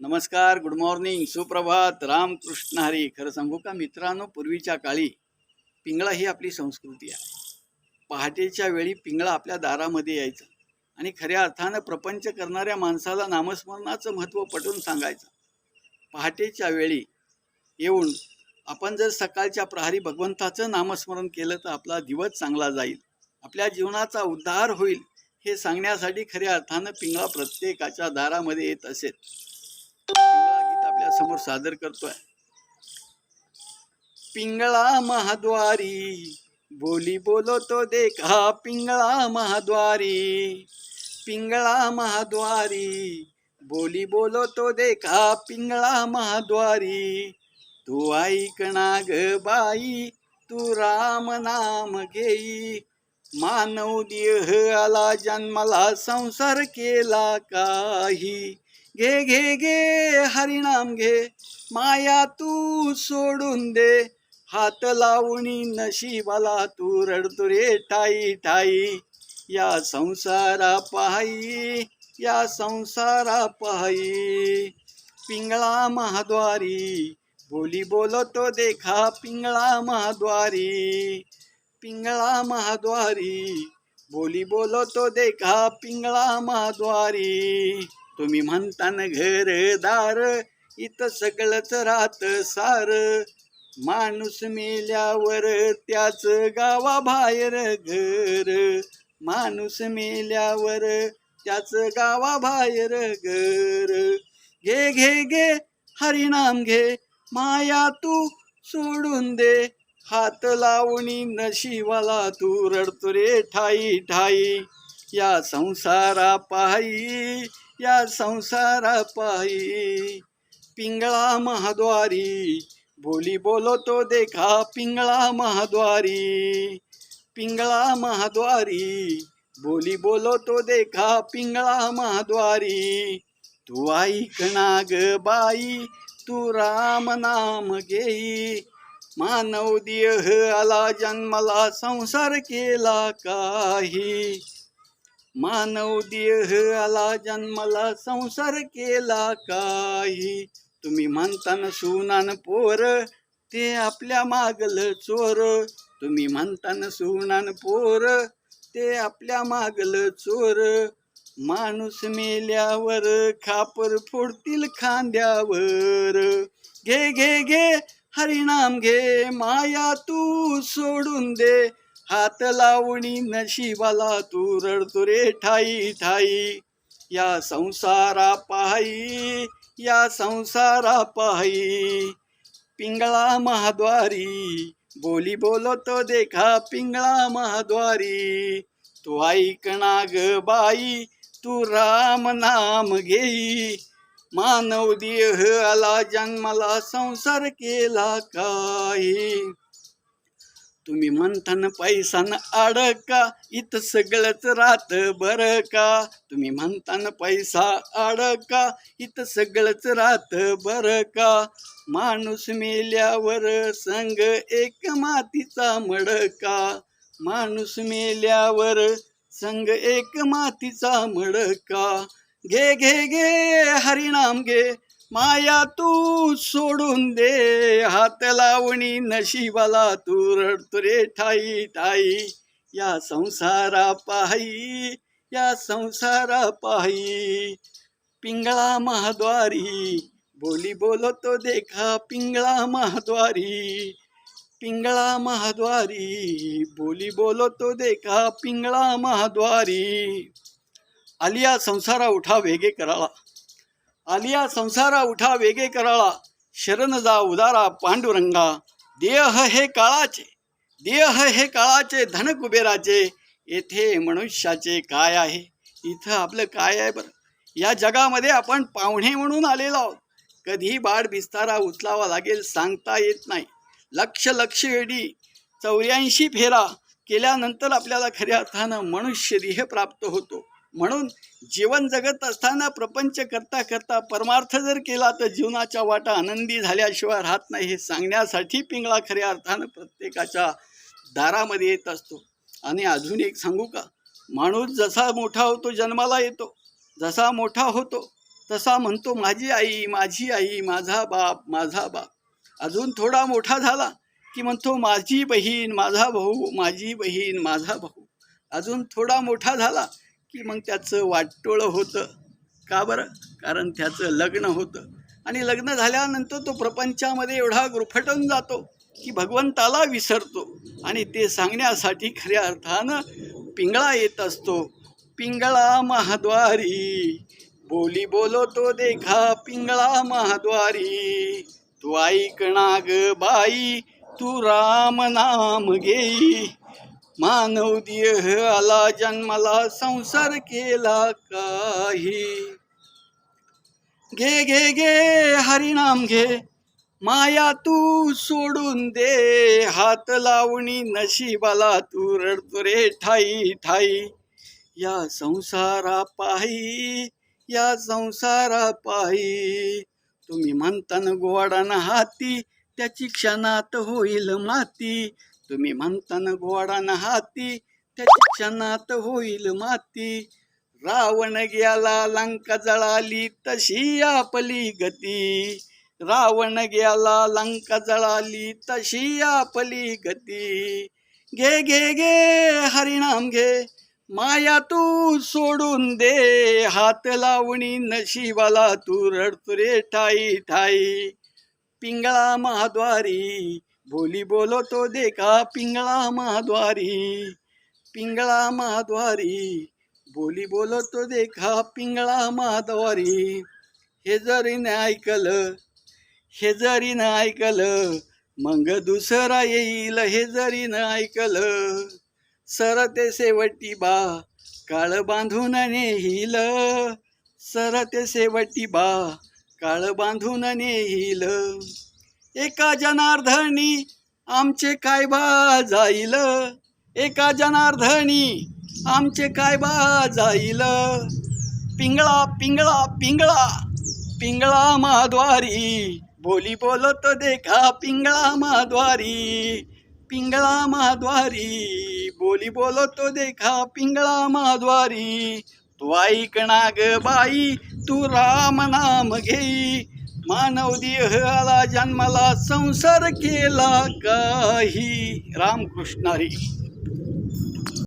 नमस्कार good morning सुप्रभात रामकृष्ण हरी. खरं सांगू का मित्रांनो पूर्वीच्या काळी पिंगळा ही आपली संस्कृती आहे. पहाटेच्या वेळी पिंगळा आपल्या दारामध्ये यायचं आणि खऱ्या अर्थानं प्रपंच करणाऱ्या माणसाला नामस्मरणाचं महत्त्व पटवून सांगायचं. पहाटेच्या वेळी येऊन आपण जर सकाळच्या प्रहारी भगवंताचं नामस्मरण केलं तर आपला दिवस चांगला जाईल. आपल्या जीवनाचा उद्धार होईल हे सांगण्यासाठी खऱ्या अर्थानं पिंगळा प्रत्येकाच्या दारामध्ये येत असेल. पिंगळा गीत आपल्या समोर सादर करतोय. पिंगळा महाद्वारी, बोली बोलो तो देखा पिंगळा महाद्वारी. पिंगळा महाद्वारी, बोली बोलो तो देखा पिंगळा महाद्वारी. तू ऐकणा ग बाई, तू राम नाम घेई. मानव देह आला, जन्माला संसार केला काही. घे घे घे हरिनाम घे. माया तू सोडून दे. हात लावणी नशिबाला तू रडतो रे ठाई ठाई या संसारा पहाई या संसारा पहाई. पिंगळा महाद्वारी बोली बोलतो देखा पिंगळा महाद्वारी. पिंगळा महाद्वारी बोली बोलतो देखा पिंगळा महाद्वारी. तुम्ही म्हणताना घरदार इथं सगळंच राहत सार. माणूस मेल्यावर त्याच गावाबाहेर घर. माणूस मेल्यावर त्याच गावाबाहेर घर. घे घे घे हरिनाम घे माया तू सोडून दे. हात लावणी नशिवाला तू रडतो रे ठाई ठाई. या संसारा पायी या संसारापायी. पिंगळा महाद्वारी. बोली बोलतो देखा पिंगळा महाद्वारी. पिंगळा महाद्वारी. बोली बोलतो देखा पिंगळा महाद्वारी. तू ऐकणा ग बाई तू राम नाम घेई. मानव देह आला जन्माला संसार केला काही. मानव देह आला जन्माला संसार केला काही. तुम्ही म्हणताना सुनान पोर ते आपल्या मागल चोर. तुम्ही म्हणताना सुनान पोर ते आपल्या मागल चोर. माणूस मेल्यावर खापर फोडतील खांद्यावर. घे घे घे हरिनाम घे माया तू सोडून दे. हात लावणी नशिबाला तू रडतो रे ठाई ठाई. या संसारा पाहाई या संसारा पाहाई. पिंगळा महाद्वारी बोली बोलतो देखा पिंगळा महाद्वारी. तू ऐकणा ग बाई तू राम नाम घेई. मानव देह आला जन्माला संसार केला काही तुम्ही म्हणताना पैसान अडका इथं सगळंच राहत बरं का तुम्ही म्हणताना पैसा अडका इथं सगळंच राहत बरं का माणूस मेल्यावर संग एक मातीचा मडका. माणूस मेल्यावर संग एक मातीचा मडका. घे घे घे हरिनाम घे. माया तू सोडून दे. हात लावणी नशिबाला तू रडतो रे ठाई ठाई या संसारा पाही या संसारा पाही. पिंगळा महाद्वारी बोली बोलतो देखा पिंगळा महाद्वारी. पिंगळा महाद्वारी बोली बोलतो देखा पिंगळा महाद्वारी. आलिया संसारा उठा वेगे कराळा आलिया संसारा उठा वेगे कराळा शरण जा उदारा पांडुरंगा. देह हे काळाचे देह हे काळाचे धन कुबेराचे येथे मनुष्याचे काय आहे? इथं आपलं काय आहे बरं? या जगामध्ये आपण पाहुणे म्हणून आलेलो आहोत. कधी बाळ बिस्तारा उचलावा लागेल सांगता येत नाही. लक्ष लक्ष वेडी चौऱ्याऐंशी फेरा केल्यानंतर आपल्याला खऱ्या अर्थानं मनुष्य देह प्राप्त होतो. म्हणून जीवन जगत असताना प्रपंच करता करता परमार्थ जर केला तर जीवनाच्या वाटा आनंदी झाल्याशिवाय राहत नाही हे सांगण्यासाठी पिंगळा खऱ्या अर्थानं प्रत्येकाच्या दारामध्ये येत असतो. आणि अजून एक सांगू का? माणूस जसा मोठा होतो जन्माला येतो. जसा मोठा होतो तसा म्हणतो माझी आई माझी आई माझा बाप माझा बाप. अजून थोडा मोठा झाला की म्हणतो माझी बहीण माझा भाऊ माझी बहीण माझा भाऊ. अजून थोडा मोठा झाला की मग त्याचं वाटोळं होतं. का बरं? कारण त्याचं लग्न होतं. आणि लग्न झाल्यानंतर तो प्रपंचामध्ये एवढा गुरफटून जातो की भगवंताला विसरतो. आणि ते सांगण्यासाठी खऱ्या अर्थानं पिंगळा येत असतो. पिंगळा महाद्वारी. बोली बोलो तो देखा पिंगळा महाद्वारी. तू ऐकणा ग बाई तू राम नाम घेई. मानव देह आला जन्माला संसार केला काही. घे घे घे हरिनाम घे माया तू सोडून दे. हात लावणी नशिबाला तू रडतो रे ठाई ठाई. या संसारा पायी या संसारा पायी तुम्ही म्हणताना गोवाडाना हाती त्याची क्षणात होईल माती. तुम्ही म्हणताना गोवाडाना हाती त्याची क्षणात होईल माती. रावण गेला लंका जळाली तशी आपली गती. रावण गेला लंका जळाली तशी आपली गती. घे घे घे हरिणाम घे माया तू सोडून दे. हात लावणी नशिबाला तू रडतुरे ठाई ठाई. पिंगळा महाद्वारी बोली बोलतो देखा पिंगळा महाद्वारी पिंगळा महाद्वारी बोली बोलतो देखा पिंगळा महाद्वारी हे जरी नाही ऐकलं हे जरी न ऐकलं मग दुसरा येईल हे जरी न ऐकलं. सरते शेवटी बा काळ बांधून नेहिल सरते शेवटी बा काळ बांधून नेहिल एका जनार्दनी आमचे काय बा जाईल. एका जनार्दनी आमचे काय बा जाईल. पिंगळा पिंगळा पिंगळा पिंगळा महाद्वारी बोली बोलत देखा पिंगळा महाद्वारी पिंगळा महाद्वारी बोली बोलतो देखा पिंगळा महाद्वारी तू ऐक नाग बाई तू राम नाम घेई. मानव देह आला जन्माला संसार केला काही. रामकृष्णारी